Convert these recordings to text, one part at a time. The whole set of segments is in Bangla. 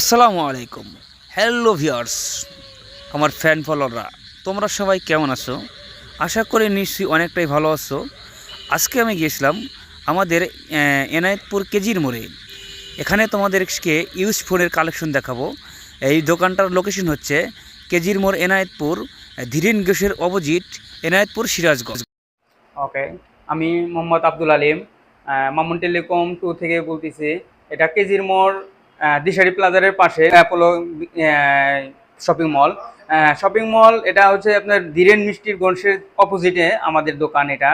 আসসালামু আলাইকুম। হ্যালো ভিউয়ার্স আমার ফ্যান ফলোয়াররা তোমরা সবাই কেমন আছো? আশা করি নিশ্চয়ই অনেকটাই ভালো আছো। আজকে আমি গিয়েছিলাম আমাদের এনায়েতপুর কেজির মোড়ে। এখানে তোমাদেরকে ইউজ ফোনের কালেকশন দেখাবো। এই দোকানটার লোকেশন হচ্ছে কেজির মোড় এনায়েতপুর, ধীরেন ঘোষের অপোজিট এনায়েতপুর সিরাজগঞ্জ। ওকে আমি মোহাম্মদ আব্দুল আলিম মামুন টেলিকম টু থেকে বলতেছি। এটা কেজির মোড় দিশারি প্লাজারের পাশে Apollo shopping mall shopping mall এটা হচ্ছে আপনার ধীরেন মিষ্টির গণেশের অপোজিটে আমাদের দোকান এটা।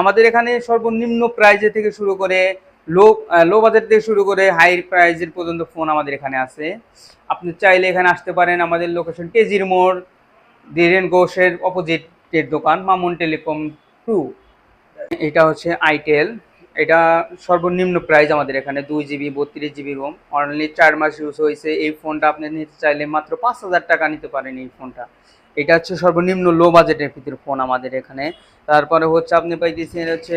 আমাদের এখানে সর্বনিম্ন প্রাইজে থেকে শুরু করে লো লো বাজার থেকে শুরু করে হাই প্রাইজের পর্যন্ত ফোন আমাদের এখানে আছে। আপনি চাইলে এখানে আসতে পারেন আমাদের লোকেশন কেজির মোড়, ধীরেন ঘোষের অপোজিটের দোকান, মামুন টেলিকম টু এটা হচ্ছে আইটেল এটা সর্বনিম্ন প্রাইস আমাদের এখানে দুই জিবি বত্রিশ জিবি রোম অনলি চার মাস ইউজ হয়েছে। এই ফোনটা আপনি নিতে চাইলে মাত্র পাঁচ হাজার টাকা নিতে পারেন এই ফোনটা এটা হচ্ছে সর্বনিম্ন লো বাজেটের ভিতরে ফোন আমাদের এখানে। তারপরে হচ্ছে আপনি পাইতেছেন হচ্ছে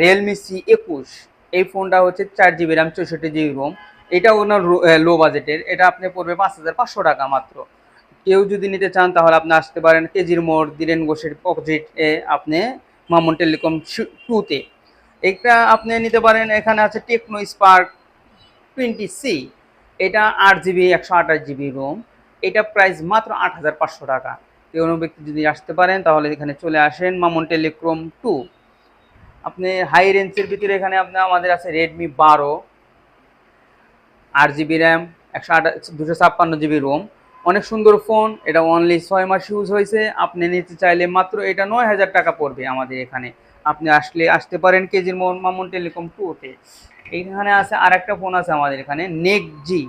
রিয়েলমি সি একুশ। এই ফোনটা হচ্ছে চার জিবি র্যাম চৌষট্টি জিবি রোম এটা ওনার লো বাজেটের এটা আপনি পড়বে পাঁচ হাজার পাঁচশো টাকা মাত্র। কেউ যদি নিতে চান তাহলে আপনি আসতে পারেন কেজির মোড় দিলেন ঘোষের অপোজিট এ আপনি মামুন টেলিকম টুতে এটা আপনি নিতে পারেন, এখানে আছে টেকনো স্পার্ক টোয়েন্টি সি এটা আট জিবি একশো আঠাশ জিবি রোম এটা প্রাইস মাত্র আট হাজার পাঁচশো টাকা। কোনো ব্যক্তি যদি আসতে পারেন, তাহলে এখানে চলে আসেন মামুন টেলিক্রম টু আপনি হাই রেঞ্জের ভিতরে এখানে আপনার আমাদের আছে রেডমি বারো আট জিবি র্যাম একশো আট দুশো ছাপ্পান্ন জিবি রোম অনেক সুন্দর ফোন, এটা অনলি ছয় মাস ইউজ হয়েছে। আপনি নিতে চাইলে মাত্র এটা নয় হাজার টাকা পড়বে আমাদের এখানে। আপনি আসলে আসতে পারেন কেজির মামুন টেলিকম টুতে এইখানে আছে আর একটা ফোন আছে আমাদের এখানে নেক জি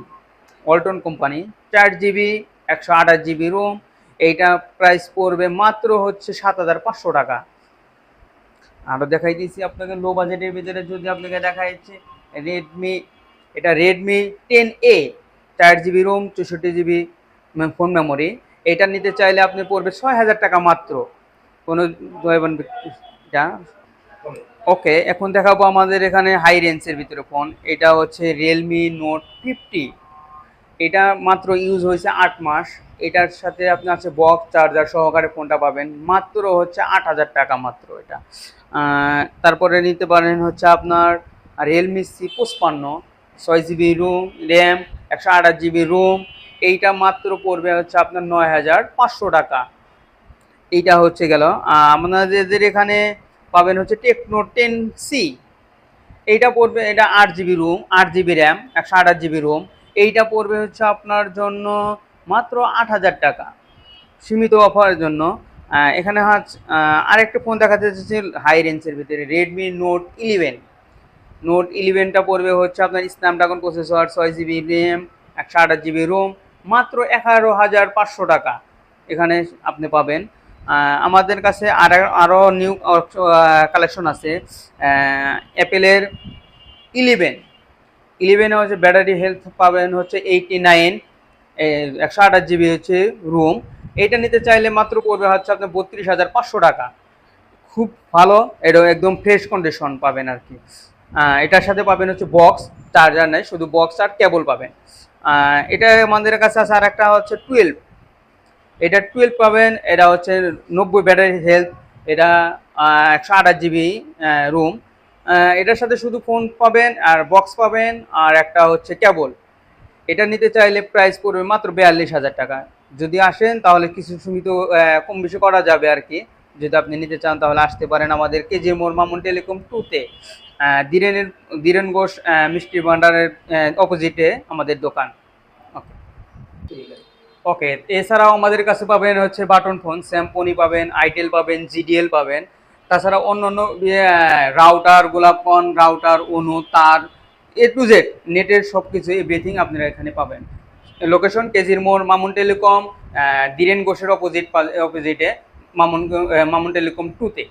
অল্টন কোম্পানি চার জিবি একশো আঠাশ জিবি রোম এইটা প্রাইস পড়বে মাত্র হচ্ছে সাত হাজার পাঁচশো টাকা। আরও দেখাই দিয়েছি আপনাকে লো বাজেটের ভিতরে যদি আপনাকে দেখা যাচ্ছে রেডমি এটা রেডমি টেন এ চার জিবি রোম চৌষট্টি জিবি ফোন মেমোরি এটা নিতে চাইলে আপনি পড়বে ছয় হাজার টাকা মাত্র। কোনো ওকে, এখন দেখাবো আমাদের এখানে হাই রেঞ্জের ভিতরে ফোন এটা হচ্ছে রিয়েলমি নোট ফিফটি এটা মাত্র ইউজ হয়েছে আট মাস। এটার সাথে আপনি আছে বক্স চার্জার সহকারে ফোনটা পাবেন। মাত্র হচ্ছে আট হাজার টাকা মাত্র এটা। তারপরে নিতে পারেন হচ্ছে আপনার রিয়েলমি সি পঁচপান্ন, ছয় জিবি রুম র্যাম একশো আঠাশ জিবি রুম এইটা মাত্র পড়বে হচ্ছে আপনার নয় হাজার পাঁচশো টাকা। এইটা হচ্ছে গেল। আপনাদের এখানে পাবেন হচ্ছে টেকনো টেন সি এইটা পড়বে, এটা আট জিবি রুম, আট জিবি র্যাম, একশো আঠাশ জিবি রুম। এইটা পড়বে হচ্ছে আপনার জন্য মাত্র আট হাজার টাকা সীমিত অফারের জন্য। এখানে আরেকটা ফোন দেখা যাচ্ছে হাই রেঞ্জের ভিতরে রেডমি নোট ইলেভেন নোট ইলেভেনটা পড়বে হচ্ছে আপনার স্ন্যাপড্রাগন প্রসেসর ছয় জিবি র্যাম একশো আঠাশ জিবি রোম। মাত্র এগারো হাজার পাঁচশো টাকা। এখানে আপনি পাবেন। আমাদের কাছে আর আরও নিউ কালেকশন আছে। অ্যাপেলের ইলেভেন ইলেভেনে হচ্ছে ব্যাটারি হেলথ পাবেন হচ্ছে এইটি নাইন একশো আঠাশ জিবি হচ্ছে রুম এইটা নিতে চাইলে মাত্র পড়বে হচ্ছে আপনার বত্রিশ হাজার পাঁচশো টাকা। খুব ভালো এটা একদম ফ্রেশ কন্ডিশন পাবেন আর কি। এটার সাথে পাবেন হচ্ছে বক্স চার্জার নেই, শুধু বক্স আর কেবল পাবেন। এটা আমাদের কাছে আছে আর একটা হচ্ছে টুয়েলভ এটা টুয়েলভ পাবেন, এটা হচ্ছে নব্বই ব্যাটারি হেলথ এটা একশো আঠাশ জিবি রুম এটার সাথে শুধু ফোন পাবেন আর বক্স পাবেন আর একটা হচ্ছে কেবল এটা নিতে চাইলে প্রাইস পড়বে মাত্র বিয়াল্লিশ হাজার টাকা। যদি আসেন তাহলে কিছু সীমিত কম বেশি করা যাবে আর কি। যদি আপনি নিতে চান তাহলে আসতে পারেন আমাদের কেজি মোর মামুন টেলিকম টুতে ধীরেনের ধীরেন ঘোষ মিষ্টি ভান্ডারের অপোজিটে আমাদের দোকান। ওকে ওকে এছাড়াও আমাদের কাছে পাবেন হচ্ছে বাটন ফোন স্যামপনি পাবেন, আইটেল পাবেন, জিডিএল পাবেন। তাছাড়া অন্য অন্য রাউটার, গোলাপন, রাউটার, অনু, তার, এ টু জেড, নেটের সব কিছু এভরিথিং আপনারা এখানে পাবেন। লোকেশন কেজির মোড় মামুন টেলিকম ধীরেন ঘোষের অপোজিট অপোজিটে মামুন আহ, মামুন টেলিকম টুতে